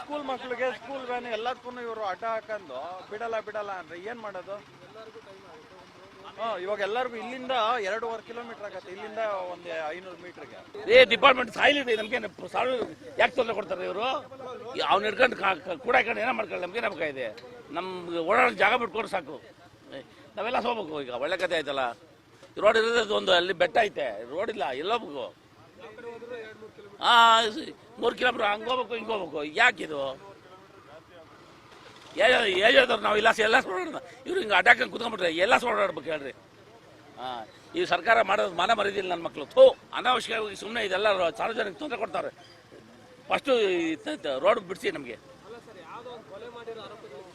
School ಮಕ್ಳಿಗೆ school van ಎಲ್ಲದಕ್ಕೂ ಇವರು ಆಟ ಹಾಕೊಂಡು ಬಿಡಲ್ಲ ಬಿಡಲ್ಲ ಅಂದ್ರೆ ಏನ್ ಮಾಡೋದು? ಇವಾಗ ಎಲ್ಲರಿಗೂ ಇಲ್ಲಿಂದ ಎರಡೂವರೆ ಕಿಲೋಮೀಟರ್ ಆಗತ್ತೆ, ಇಲ್ಲಿಂದ ಒಂದ್ ಐನೂರು ಮೀಟರ್ಗೆ ಏ ಡಿಪಾರ್ಟ್ಮೆಂಟ್ ಸಾಯಿಲಿ ನಮ್ಗೆ ಯಾಕೆ ತೊಂದರೆ ಕೊಡ್ತಾರೆ ಇವರು? ಅವ್ನ ಹಿಡ್ಕೊಂಡು ಕೂಡ ಹಾಕೊಂಡು ಏನೋ ಮಾಡ್ಕೊಳ್ಳಿ ನಮ್ಗೆ? ನಮ್ಗೆ ನಮ್ಗೆ ಓಡಾಡೋ ಜಾಗ ಬಿಟ್ಕೊಂಡು ಸಾಕು. ನಾವೆಲ್ಲ ಹೋಗ್ಬೇಕು ಈಗ, ಒಳ್ಳೆ ಕತೆ ಆಯ್ತಲ್ಲ. ರೋಡ್ ಇರೋದು ಒಂದು ಅಲ್ಲಿ ಬೆಟ್ಟ ಐತೆ, ರೋಡ್ ಇಲ್ಲ ಎಲ್ಲ ಮೂರು ಕಿಲೋಮೀಟ್ರ್ ಹಂಗೆ ಹೋಗ್ಬೇಕು, ಹಿಂಗೆ ಹೋಗ್ಬೇಕು. ಯಾಕಿದು ಹೇಳ್ದವ್ರು ನಾವು? ಇಲ್ಲ ಎಲ್ಲ ಓಡಾಡೋಣ ಇವ್ರು ಹಿಂಗೆ ಅಟ್ಯಾಕ್ ಕುತ್ಕೊಂಡ್ಬಿಟ್ರೆ ಎಲ್ಲ ಓಡಾಡ್ಬೇಕು ಹೇಳ್ರಿ. ಹಾಂ ಈ ಸರ್ಕಾರ ಮಾಡೋದು ಮನ ಮರಿದಿಲ್ಲ ನನ್ನ ಮಕ್ಕಳು ಥೋ, ಅನಾವಶ್ಯಕವಾಗಿ ಸುಮ್ಮನೆ ಇದೆಲ್ಲ ಸಾರ್ವಜನಿಕ ತೊಂದರೆ ಕೊಡ್ತಾರೆ. ಫಸ್ಟು ರೋಡ್ ಬಿಡಿಸಿ ನಮಗೆ.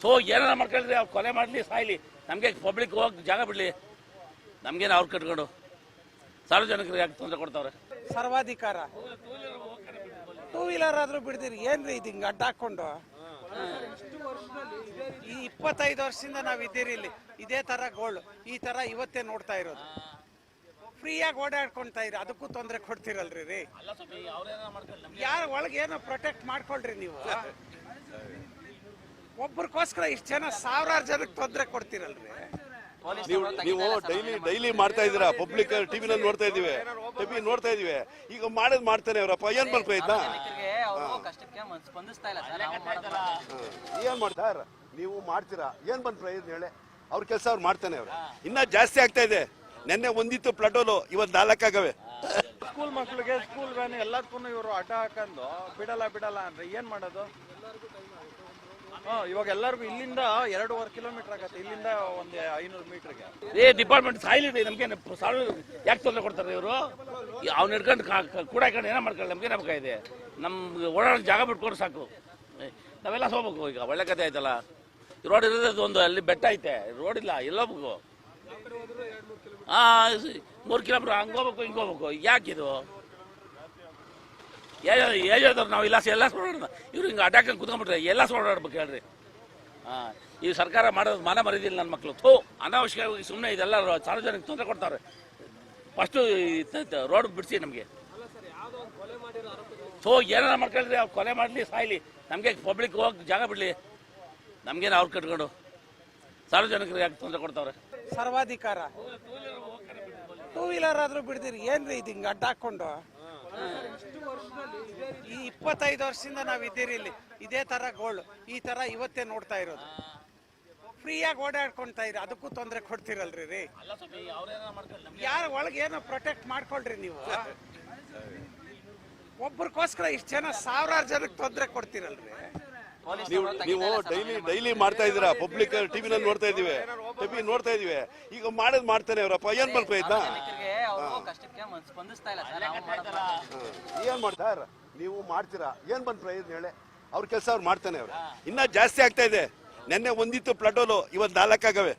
ಥೋ, ಏನಾರ ಮಾಡ್ಕೊಳ್ರಿ, ಅವ್ರು ಕೊಲೆ ಮಾಡಲಿ, ಸಾಯ್ಲಿ. ನಮಗೆ ಪಬ್ಲಿಕ್ ಹೋಗಿ ಜಾಗ ಬಿಡಲಿ. ನಮಗೇನು ಅವ್ರು ಕಟ್ಕೊಂಡು. ಸಾರ್ವಜನಿಕರಿಗೆ ಯಾಕೆ ತೊಂದರೆ ಕೊಡ್ತಾವ್ರೆ? ಸರ್ವಾಧಿಕಾರ. ಟೂ ವೀಲರ್ ಆದ್ರೂ ಬಿಡ್ದಿರಿ ಏನ್ರಿ ಇದು ಹಿಂಗ್ ಅಡ್ಡ ಹಾಕೊಂಡು? ಈ ಇಪ್ಪತ್ತೈದು ವರ್ಷದಿಂದ ನಾವ್ ಇದ್ದೀರಿ ಇಲ್ಲಿ. ಇದೇ ತರ ಗೋಳು ಈ ತರ ಇವತ್ತೇ ನೋಡ್ತಾ ಇರೋದು. ಫ್ರೀಯಾಗಿ ಓಡಾಡ್ಕೊಂತ ಇರಿ ಅದಕ್ಕೂ ತೊಂದರೆ ಕೊಡ್ತಿರಲ್ರಿ ರೀ. ಯಾರ ಒಳಗೆ ಏನೋ ಪ್ರೊಟೆಕ್ಟ್ ಮಾಡ್ಕೊಳ್ರಿ ನೀವು. ಒಬ್ರಿಗೋಸ್ಕರ ಇಷ್ಟು ಜನ ಸಾವಿರಾರು ಜನಕ್ಕೆ ತೊಂದರೆ ಕೊಡ್ತಿರಲ್ರಿ. ನೀವು ನೀವು ಡೈಲಿ ಡೈಲಿ ಮಾಡ್ತಾ ಇದ್ದೀರಾ. ಪಬ್ಲಿಕ್ ಟಿವಿನಲ್ಲಿ ನೋಡ್ತಾ ಇದೀವಿ ಟಿವಿ ನೋಡ್ತಾ ಇದೀವಿ ಈಗ ಮಾಡೋದ್ ಮಾಡ್ತಾನೆ ಅವರಪ್ಪ. ಏನ್ ಮಾಡ್ತಾ ಇದ್ದ ಸಾರ್ವಜನಿಕರಿಗೆ ಅವರು ಕಷ್ಟಕ್ಕೆ ಮನ್- ಸ್ಪಂದಿಸ್ತಾ ಇಲ್ಲ ಸರ್. ನಾವು ಏನ್ ಮಾಡ್ತಾರ ನೀವು ಮಾಡ್ತೀರಾ? ಏನ್ ಬಂದ್ ಪ್ರಯೋಜನ ಹೇಳಿ. ಅವ್ರ ಕೆಲಸ ಅವ್ರು ಮಾಡ್ತಾನೆ ಅವ್ರು. ಇನ್ನ ಜಾಸ್ತಿ ಆಗ್ತಾ ಇದೆ. ನೆನ್ನೆ ಒಂದಿತ್ತು ಪ್ಲಟೋಲು ಇವತ್ ನಾಲ್ಕಾಗವೆ. ಸ್ಕೂಲ್ ಮಕ್ಕಳಿಗೆ ಸ್ಕೂಲ್ ವ್ಯಾನ್ ಎಲ್ಲದಕ್ಕೂ ಇವರು ಅಡ್ಡ ಹಾಕೊಂಡು ಬಿಡಲ್ಲ ಬಿಡಲ್ಲ ಅಂದ್ರೆ ಏನ್ ಮಾಡೋದು? ಇವಾಗ ಎಲ್ಲರಿಗೂ ಇಲ್ಲಿಂದ ಎರಡೂವರೆ ಕಿಲೋಮೀಟರ್ ಆಗತ್ತೆ. ಇಲ್ಲಿಂದ ಒಂದ್ ಐನೂರು ಮೀಟರ್ಗೆ. ಏ ಡಿಪಾರ್ಟ್ಮೆಂಟ್ ಸಾಯಿಲಿ ನಮ್ಗೆ ಸಾಲು ಯಾಕೆ ತೊಂದರೆ ಕೊಡ್ತಾರೆ ಇವರು? ಅವ್ನು ಹಿಡ್ಕೊಂಡು ಕೂಡ ಹಾಕೊಂಡು ಏನೋ ಮಾಡ್ಕೊಳ್ಳಿ ನಮ್ಗೆ ನಮ್ಗೆ ನಮ್ಗೆ ಓಡಾಡೋ ಜಾಗ ಬಿಟ್ಕೊಂಡು ಸಾಕು. ನಾವೆಲ್ಲ ಹೋಗ್ಬೇಕು ಈಗ, ಒಳ್ಳೆ ಕತೆ ಆಯ್ತಲ್ಲ. ರೋಡ್ ಇರೋದು ಒಂದು, ಅಲ್ಲಿ ಬೆಟ್ಟ ಐತೆ. ರೋಡ್ ಇಲ್ಲ, ಎಲ್ಲ ಹೋಗ್ಬೇಕು? ಹಾ ಮೂರು ಕಿಲೋಮೀಟರ್ ಹಂಗೆ ಹೋಗ್ಬೇಕು, ಹಿಂಗೆ ಹೋಗ್ಬೇಕು. ಯಾಕಿದು? ಏಜಾದವ್ರು ನಾವು ಇಲ್ಲ ಎಲ್ಲ ಓಡಾಡೋಣ ಇವ್ರು ಹಿಂಗೆ ಅಟ್ಯಾಕ್ ಕುತ್ಕೊಂಡ್ಬಿಟ್ರೆ ಎಲ್ಲ ಓಡಾಡ್ಬೇಕು ಹೇಳ್ರಿ. ಹಾಂ ಈ ಸರ್ಕಾರ ಮಾಡೋದು ಮನ ಮರಿದಿಲ್ಲ ನನ್ನ ಮಕ್ಕಳು ಥೋ, ಅನಾವಶ್ಯಕವಾಗಿ ಸುಮ್ಮನೆ ಇದೆಲ್ಲ ಸಾರ್ವಜನಿಕ ತೊಂದರೆ ಕೊಡ್ತಾರೆ. ಫಸ್ಟು ರೋಡ್ ಬಿಡಿಸಿ ನಮಗೆ. ಥೋ, ಏನಾರ ಮಾಡ್ಕೊಳ್ರಿ, ಅವ್ರು ಕೊಲೆ ಮಾಡಲಿ, ಸಾಯ್ಲಿ. ನಮಗೆ ಪಬ್ಲಿಕ್ ಹೋಗಿ ಜಾಗ ಬಿಡಲಿ. ನಮಗೇನು ಅವ್ರು ಕಟ್ಕೊಂಡು. ಸಾರ್ವಜನಿಕರಿಗೆ ಯಾಕೆ ತೊಂದರೆ ಕೊಡ್ತಾವ್ರೆ? ಸರ್ವಾಧಿಕಾರ. ಟೂ ವೀಲರ್ ಆದರೂ ಬಿಡ್ತೀರಿ ಏನ್ರಿ ಇದು ಹಿಂಗೆ ಅಡ್ಡ ಹಾಕೊಂಡು ಈ ಇಪ್ಪತ್ತೈದು ವರ್ಷದಿಂದ ನಾವು ಇದ್ದೀರಿ ಇಲ್ಲಿ. ಇದೇ ತರ ಗೋಳು ಈ ತರ ಇವತ್ತೇ ನೋಡ್ತಾ ಇರೋದು. ಫ್ರೀಯಾಗಿ ಓಡಾಡ್ಕೊಂತ ಇದ್ರಿ ಅದಕ್ಕೂ ತೊಂದರೆ ಕೊಡ್ತಿರಲ್ರಿ ರೀ. ಯಾರ ಒಳಗೆ ಏನೋ ಪ್ರೊಟೆಕ್ಟ್ ಮಾಡ್ಕೊಳ್ರಿ ನೀವು. ಒಬ್ರಿಗೋಸ್ಕರ ಇಷ್ಟು ಜನ ಸಾವಿರಾರು ಜನಕ್ಕೆ ತೊಂದರೆ ಕೊಡ್ತಿರಲ್ರಿ. ನೀವು ನೀವು ಡೈಲಿ ಡೈಲಿ ಮಾಡ್ತಾ ಇದ್ದೀರಾ? ಪಬ್ಲಿಕ್ ಟಿವಿನಲ್ಲಿ ನೋಡ್ತಾ ಇದೀವಿ ಟಿವಿ ನೋಡ್ತಾ ಇದೀವಿ ಈಗ ಮಾಡೋದ್ ಮಾಡ್ತಾನೆ ಅವರಪ್ಪ. ಏನ್ ಬಲ್ಪ ಅವರು ಕಷ್ಟಕ್ಕೆ ಮನ್- ಸ್ಪಂದಿಸ್ತಾ ಇಲ್ಲ ಸರ್ ನಾವು ಮಾಡೋದಲ್ಲ. ಏನ್ ಮಾಡ್ತಾರ? ನೀವು ಮಾಡ್ತೀರಾ? ಏನ್ ಬಂದ್ ಪ್ರಯೋಜನ ಹೇಳಿ? ಅವ್ರ ಕೆಲಸ ಅವ್ರು ಮಾಡ್ತಾನೆ ಅವ್ರು. ಇನ್ನ ಜಾಸ್ತಿ ಆಗ್ತಾ ಇದೆ. ನೆನ್ನೆ ಒಂದಿತ್ತು ಪ್ಲಟೋಲು ಇವತ್ ನಾಲ್ಕಾಗವೆ.